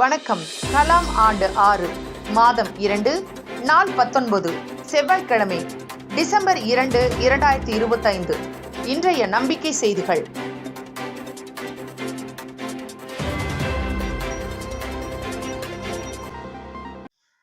வணக்கம். கலாம் ஆண்டு ஆறு மாதம் இரண்டு நாள் பத்தொன்பது செவ்வாய்க்கிழமை டிசம்பர் இரண்டு இரண்டாயிரத்தி இருபத்தைந்து. இன்றைய நம்பிக்கை செய்திகள்.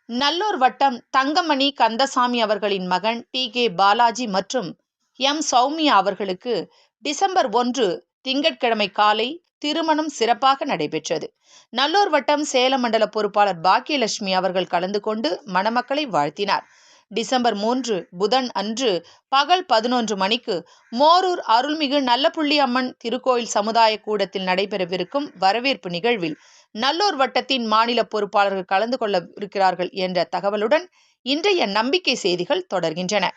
நல்லூர் வட்டம் தங்கமணி கந்தசாமி அவர்களின் மகன் டி கே பாலாஜி மற்றும் எம் சௌமியா அவர்களுக்கு டிசம்பர் ஒன்று திங்கட்கிழமை காலை திருமணம் சிறப்பாக நடைபெற்றது. நல்லூர் வட்டம் சேலம் மண்டல பொறுப்பாளர் பாக்கியலட்சுமி அவர்கள் கலந்து கொண்டு மணமக்களை வாழ்த்தினார். டிசம்பர் மூன்று புதன் அன்று பகல் பதினொன்று மணிக்கு மோரூர் அருள்மிகு நல்லப்புள்ளி அம்மன் திருக்கோயில் சமுதாய கூடத்தில் நடைபெறவிருக்கும் வரவேற்பு நிகழ்வில் நல்லூர் வட்டத்தின் மாநில பொறுப்பாளர்கள் கலந்து கொள்ள இருக்கிறார்கள் என்ற தகவலுடன் இன்றைய நம்பிக்கை செய்திகள் தொடர்கின்றன.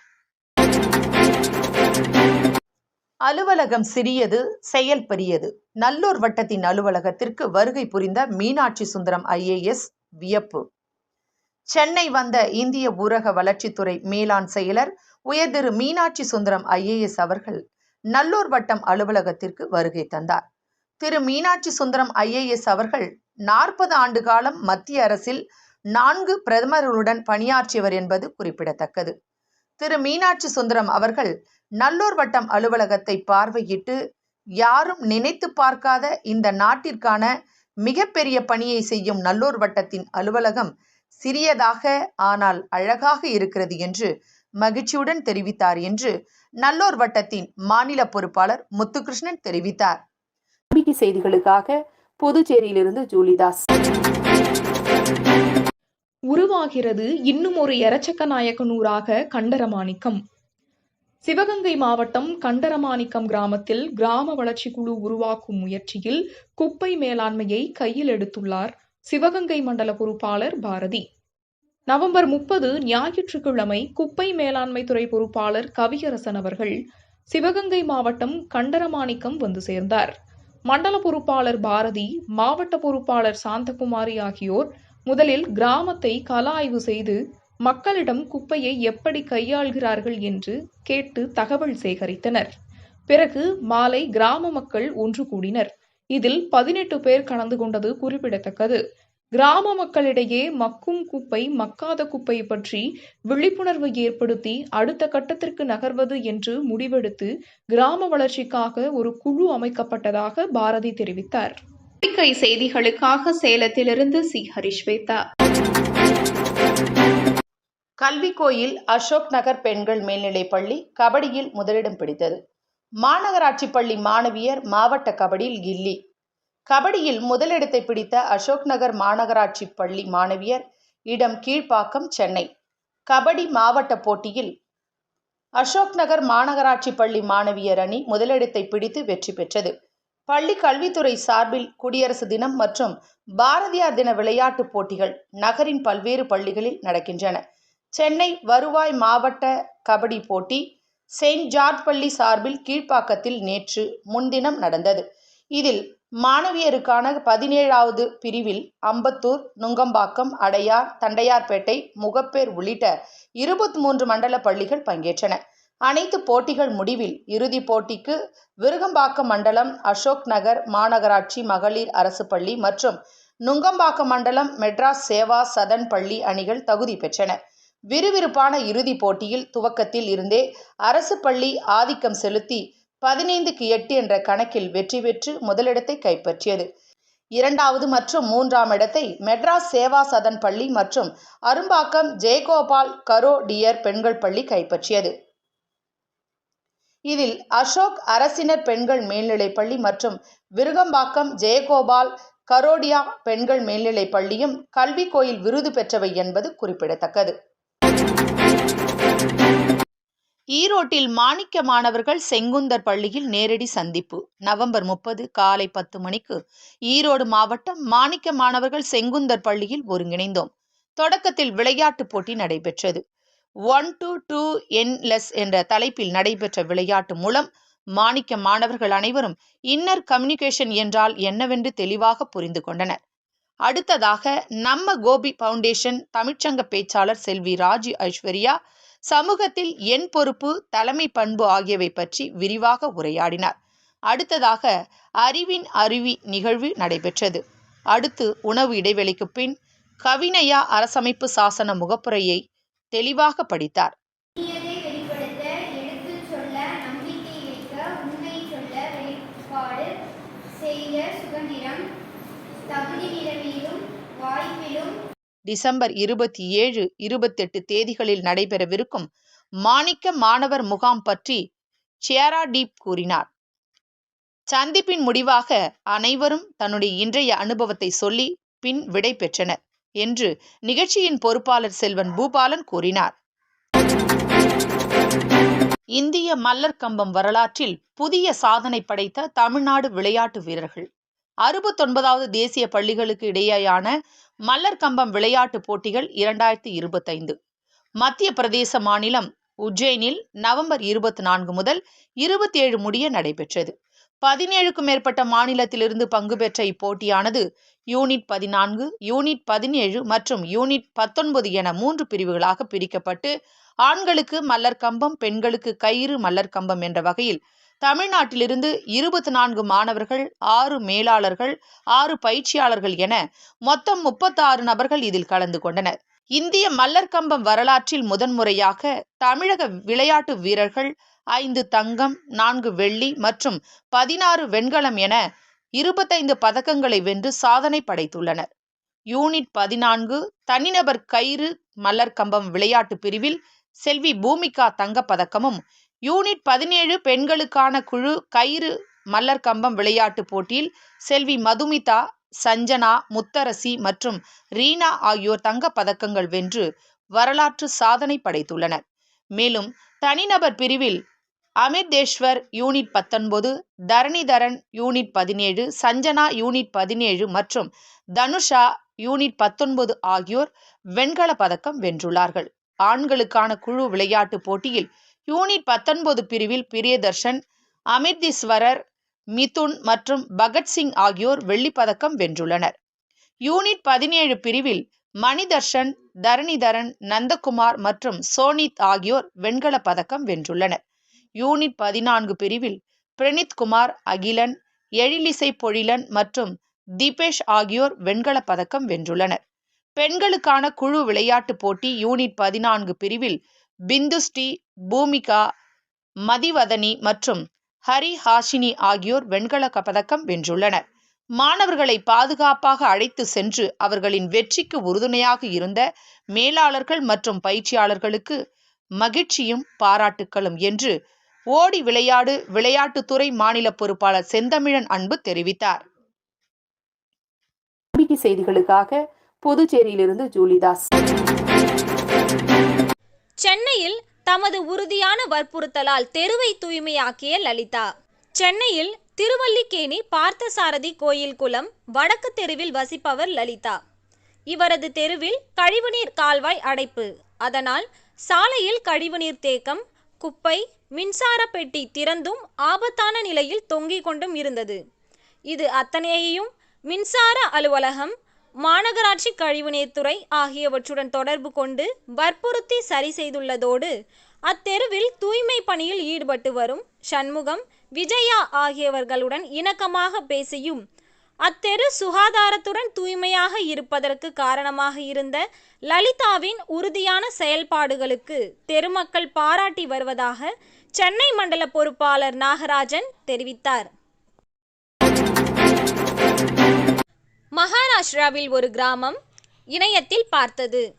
அலுவலகம் சிறியது செயல் பெரியது. நல்லூர் வட்டத்தின் அலுவலகத்திற்கு வருகை புரிந்த மீனாட்சி சுந்தரம் ஐஏஎஸ் வியப்பு. சென்னை வந்த இந்திய ஊரக வளர்ச்சித்துறை மேலாண் செயலர் உயர்திரு மீனாட்சி சுந்தரம் ஐஏஎஸ் அவர்கள் நல்லூர் வட்டம் அலுவலகத்திற்கு வருகை தந்தார். திரு மீனாட்சி சுந்தரம் ஐஏஎஸ் அவர்கள் நாற்பது ஆண்டு காலம் மத்திய அரசில் நான்கு பிரதமர்களுடன் பணியாற்றியவர் என்பது குறிப்பிடத்தக்கது. திரு மீனாட்சி சுந்தரம் அவர்கள் நல்லூர் வட்டம் அலுவலகத்தை பார்வையிட்டு யாரும் நினைத்து பார்க்காத இந்த நாட்டிற்கான மிகப்பெரிய பணியை செய்யும் நல்லூர் வட்டத்தின் அலுவலகம் சிறியதாக ஆனால் அழகாக இருக்கிறது என்று மகிழ்ச்சியுடன் தெரிவித்தார் என்று நல்லூர் வட்டத்தின் மாநில பொறுப்பாளர் முத்துகிருஷ்ணன் தெரிவித்தார். நம்பிக்கை செய்திகளுக்காக புதுச்சேரியிலிருந்து ஜூலிதாஸ். உருவாகிறது இன்னும் ஒரு எரச்சக்க நாயக்கனூராக கண்டரமாணிக்கம். சிவகங்கை மாவட்டம் கண்டரமாணிக்கம் கிராமத்தில் கிராம வளர்ச்சி குழு உருவாக்கும் முயற்சியில் குப்பை மேலாண்மையை கையில் எடுத்துள்ளார் சிவகங்கை மண்டல பொறுப்பாளர் பாரதி. நவம்பர் முப்பது ஞாயிற்றுக்கிழமை குப்பை மேலாண்மை துறை பொறுப்பாளர் கவியரசன் அவர்கள் சிவகங்கை மாவட்டம் கண்டரமாணிக்கம் வந்து சேர்ந்தார். மண்டல பொறுப்பாளர் பாரதி மாவட்ட பொறுப்பாளர் சாந்தகுமாரி ஆகியோர் முதலில் கிராமத்தை கள ஆய்வு செய்து மக்களிடம் குப்பையை எப்படி கையாள்கிறார்கள் என்று கேட்டு தகவல் சேகரித்தனர். பிறகு மாலை கிராம மக்கள் ஒன்று கூடினர். இதில் பதினெட்டு பேர் கலந்து கொண்டது குறிப்பிடத்தக்கது. கிராம மக்களிடையே மக்கும் குப்பை மக்காத குப்பை பற்றி விழிப்புணர்வு ஏற்படுத்தி அடுத்த கட்டத்திற்கு நகர்வது என்று முடிவெடுத்து கிராம வளர்ச்சிக்காக ஒரு குழு அமைக்கப்பட்டதாக பாரதி தெரிவித்தார். இக்கை செய்திகளுக்காக சேலத்திலிருந்து சி. ஹரிஸ்வேதா கல்வி கோயில் அசோக் நகர் பெண்கள் மேல்நிலைப் பள்ளி கபடியில் முதலிடம் பிடித்தது. மாநகராட்சி பள்ளி மாணவியர் மாவட்ட கபடியில் கில்லி. கபடியில் முதலிடத்தை பிடித்த அசோக் நகர் மாநகராட்சி பள்ளி மாணவியர் இடம் கீழ்ப்பாக்கம் சென்னை. கபடி மாவட்ட போட்டியில் அசோக் நகர் மாநகராட்சி பள்ளி மாணவியர் அணி முதலிடத்தை பிடித்து வெற்றி பெற்றது. பள்ளி கல்வித்துறை சார்பில் குடியரசு தினம் மற்றும் பாரதியார் தின விளையாட்டுப் போட்டிகள் நகரின் பல்வேறு பள்ளிகளில் நடக்கின்றன. சென்னை வருவாய் மாவட்ட கபடி போட்டி செயின்ட் ஜார்ஜ் பள்ளி சார்பில் கீழ்ப்பாக்கத்தில் நேற்று முன்தினம் நடந்தது. இதில் மாணவியருக்கான பதினேழாவது பிரிவில் அம்பத்தூர் நுங்கம்பாக்கம் அடையார் தண்டையார்பேட்டை முகப்பேர் உள்ளிட்ட இருபத்தி மூன்று மண்டல பள்ளிகள் பங்கேற்றன. அனைத்து போட்டிகள் முடிவில் இறுதிப் போட்டிக்கு விருகம்பாக்கம் மண்டலம் அசோக் நகர் மாநகராட்சி மகளிர் அரசு பள்ளி மற்றும் நுங்கம்பாக்கம் மண்டலம் மெட்ராஸ் சேவா சதன் பள்ளி அணிகள் தகுதி பெற்றன. விறுவிறுப்பான இறுதிப் போட்டியில் துவக்கத்தில் இருந்தே அரசு பள்ளி ஆதிக்கம் செலுத்தி பதினைந்துக்கு எட்டு என்ற கணக்கில் வெற்றி பெற்று முதலிடத்தை கைப்பற்றியது. இரண்டாவது மற்றும் மூன்றாம் இடத்தை மெட்ராஸ் சேவா சதன் பள்ளி மற்றும் அரும்பாக்கம் ஜெயகோபால் கரோ டியர் பெண்கள் பள்ளி கைப்பற்றியது. இதில் அசோக் அரசினர் பெண்கள் மேல்நிலைப்பள்ளி மற்றும் விருகம்பாக்கம் ஜெயகோபால் கரோடியா பெண்கள் மேல்நிலைப் பள்ளியும் கல்வி கோயில் விருது பெற்றவை என்பது குறிப்பிடத்தக்கது. ஈரோட்டில் மாணிக்க மாணவர்கள் செங்குந்தர் பள்ளியில் நேரடி சந்திப்பு. நவம்பர் முப்பது காலை பத்து மணிக்கு ஈரோடு மாவட்டம் மாணிக்க மாணவர்கள் செங்குந்தர் பள்ளியில் ஒருங்கிணைந்தோம். தொடக்கத்தில் விளையாட்டுப் போட்டி நடைபெற்றது. ஒன் டு டூ என் லெஸ் என்ற தலைப்பில் நடைபெற்ற விளையாட்டு மூலம் மாணிக்க மாணவர்கள் அனைவரும் இன்னர் கம்யூனிகேஷன் என்றால் என்னவென்று தெளிவாக புரிந்து கொண்டனர். அடுத்ததாக நம்ம கோபி ஃபவுண்டேஷன் தமிழ்ச்சங்க பேச்சாளர் செல்வி ராஜி ஐஸ்வர்யா சமூகத்தில் என் பொறுப்பு தலைமை பண்பு ஆகியவை பற்றி விரிவாக உரையாடினார். அடுத்ததாக அறிவின் அருவி நிகழ்வு நடைபெற்றது. அடுத்து உணவு இடைவெளிக்கு பின் கவினயா அரசமைப்பு சாசன முகப்புரையை தெளிவாக படித்தார். டிசம்பர் இருபத்தி ஏழு இருபத்தெட்டு தேதிகளில் நடைபெறவிருக்கும் மாணிக்க மாணவர் முகாம் பற்றி சியாராடீப் கூறினார். சந்திப்பின் முடிவாக அனைவரும் தன்னுடைய இன்றைய அனுபவத்தை சொல்லி பின் விடை பெற்றனர். என்று நிகழ்ச்சியின் பொறுப்பாளர் செல்வன் பூபாலன் கூறினார். இந்திய மல்லர் கம்பம் வரலாற்றில் புதிய சாதனை படைத்த தமிழ்நாடு விளையாட்டு வீரர்கள். அறுபத்தொன்பதாவது தேசிய பள்ளிகளுக்கு இடையேயான மல்லர் கம்பம் விளையாட்டு போட்டிகள் இரண்டாயிரத்தி இருபத்தைந்து. மத்திய பிரதேச மாநிலம் உஜ்ஜைனில் நவம்பர் இருபத்தி நான்கு முதல் இருபத்தி ஏழு முடிய நடைபெற்றது. பதினேழுக்கும் மேற்பட்ட மாநிலத்திலிருந்து பங்கு பெற்ற இப்போட்டியானது யூனிட் பதினான்கு யூனிட் பதினேழு மற்றும் யூனிட் பத்தொன்பது என மூன்று பிரிவுகளாக பிரிக்கப்பட்டு ஆண்களுக்கு மல்லர் கம்பம் பெண்களுக்கு கயிறு மல்லர் கம்பம் என்ற வகையில் தமிழ்நாட்டிலிருந்து இருபத்தி நான்கு மாணவர்கள் ஆறு மேலாளர்கள் ஆறு பயிற்சியாளர்கள் என மொத்தம் முப்பத்தாறு நபர்கள் இதில் கலந்து கொண்டனர். இந்திய மல்லர் கம்பம் வரலாற்றில் முதன்முறையாக தமிழக விளையாட்டு வீரர்கள் ஐந்து தங்கம் நான்கு வெள்ளி மற்றும் பதினாறு வெண்கலம் என இருபத்தைந்து பதக்கங்களை வென்று சாதனை படைத்துள்ளனர். யூனிட் பதினான்கு தனிநபர் கயிறு மல்லர் கம்பம் விளையாட்டு பிரிவில் செல்வி பூமிகா தங்கப் பதக்கமும் யூனிட் பதினேழு பெண்களுக்கான குழு கயிறு மல்லர் கம்பம் விளையாட்டுப் போட்டியில் செல்வி மதுமிதா சஞ்சனா முத்தரசி மற்றும் ரீனா ஆகியோர் தங்கப் பதக்கங்கள் வென்று வரலாற்று சாதனை படைத்துள்ளனர். மேலும் தனிநபர் பிரிவில் அமிர்தேஸ்வர் யூனிட் பத்தொன்பது தரணிதரன் யூனிட் பதினேழு சஞ்சனா யூனிட் பதினேழு மற்றும் தனுஷா யூனிட் பத்தொன்பது ஆகியோர் வெண்கல பதக்கம் வென்றுள்ளார்கள். ஆண்களுக்கான குழு விளையாட்டுப் போட்டியில் யூனிட் பத்தொன்பது பிரிவில் பிரியதர்ஷன் அமிர்தீஸ்வரர் மிதுன் மற்றும் பகத்சிங் ஆகியோர் வெள்ளிப் பதக்கம் வென்றுள்ளனர். யூனிட் பதினேழு பிரிவில் மணிதர்ஷன் தரணிதரன் நந்தகுமார் மற்றும் சோனித் ஆகியோர் வெண்கலப் பதக்கம் வென்றுள்ளனர். யூனிட் பதினான்கு பிரிவில் பிரணீத் குமார் அகிலன் எழிலிசை பொழிலன் மற்றும் தீபேஷ் ஆகியோர் வெண்கலப் பதக்கம் வென்றுள்ளனர். பெண்களுக்கான குழு விளையாட்டுப் போட்டி யூனிட் பதினான்கு பிரிவில் பிந்துஸ்ரீ பூமிகா மதிவதனி மற்றும் ஹரி ஹாஷினி ஆகியோர் வெண்கல பதக்கம் வென்றுள்ளனர். மாணவர்களை பாதுகாப்பாக அழைத்து சென்று அவர்களின் வெற்றிக்கு உறுதுணையாக இருந்த மேலாளர்கள் மற்றும் பயிற்சியாளர்களுக்கு மகிழ்ச்சியும் பாராட்டுக்களும் என்று ஓடி விளையாடு விளையாட்டுத்துறை மாநில பொறுப்பாளர் செந்தமிழன் அன்பு தெரிவித்தார். செய்திகளுக்காக புதுச்சேரியிலிருந்து ஜூலிதாஸ். சென்னையில் தமது உறுதியான வற்புறுத்தலால் தெருவை தூய்மையாக்கிய லலிதா. சென்னையில் திருவல்லிக்கேணி பார்த்தசாரதி கோயில் குளம் வடக்கு தெருவில் வசிப்பவர் லலிதா. இவரது தெருவில் கழிவுநீர் கால்வாய் அடைப்பு. அதனால் சாலையில் கழிவுநீர் தேக்கம் குப்பை மின்சார பெட்டி திறந்தும் ஆபத்தான நிலையில் தொங்கிக் கொண்டும் இருந்தது. இது அத்தனையையும் மின்சார அலுவலகம் மாநகராட்சி கழிவுநீர் துறை ஆகியவற்றுடன் தொடர்பு கொண்டு வற்புறுத்தி சரி செய்துள்ளதோடு அத்தெருவில் தூய்மை பணியில் ஈடுபட்டு வரும் சண்முகம் விஜயா ஆகியவர்களுடன் இணக்கமாக பேசியும் அத்தெரு சுகாதாரத்துடன் தூய்மையாக இருப்பதற்கு காரணமாக இருந்த லலிதாவின் உறுதியான செயல்பாடுகளுக்கு தெருமக்கள் பாராட்டி வருவதாக சென்னை மண்டல பொறுப்பாளர் நாகராஜன் தெரிவித்தார். மகாராஷ்டிராவில் ஒரு கிராமம் இணையத்தில் பார்த்தது.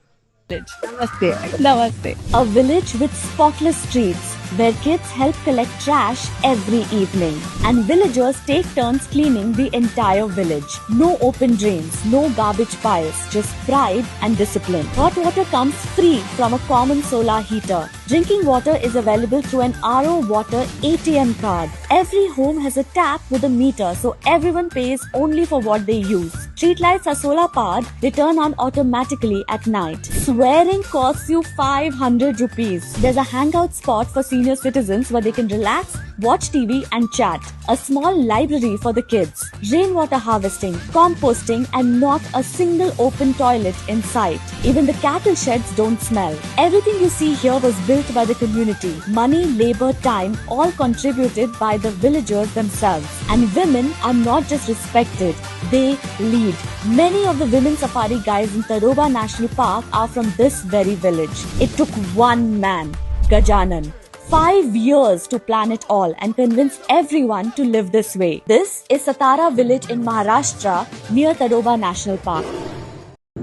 நமஸ்தே நமஸ்தே A village with spotless streets. Where kids help collect trash every evening and villagers take turns cleaning the entire village. No open drains, no garbage piles, just pride and discipline. Hot water comes free from a common solar heater. Drinking water is available through an RO water ATM card. Every home has a tap with a meter so everyone pays only for what they use. Streetlights are solar powered, they turn on automatically at night. Swearing costs you 500 rupees. There's a hangout spot for senior citizens where they can relax, watch TV, and chat. A small library for the kids. Rainwater harvesting, composting, and not a single open toilet in sight. Even the cattle sheds don't smell. Everything you see here was built by the community. Money, labor, time, all contributed by the villagers themselves. And women are not just respected, they lead. Many of the women safari guides in Tadoba National Park are from this very village. It took one man, Gajanan, five years to plan it all and convince everyone to live this way. This is Satara village in Maharashtra near Tadoba National Park.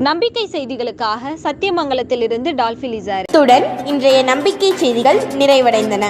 நம்பிக்கை செய்திகளுக்காக சத்தியமங்கலத்திலிருந்து Dolby லிசார் இத்துடன் இன்றைய நம்பிக்கை செய்திகள் நிறைவடைந்தன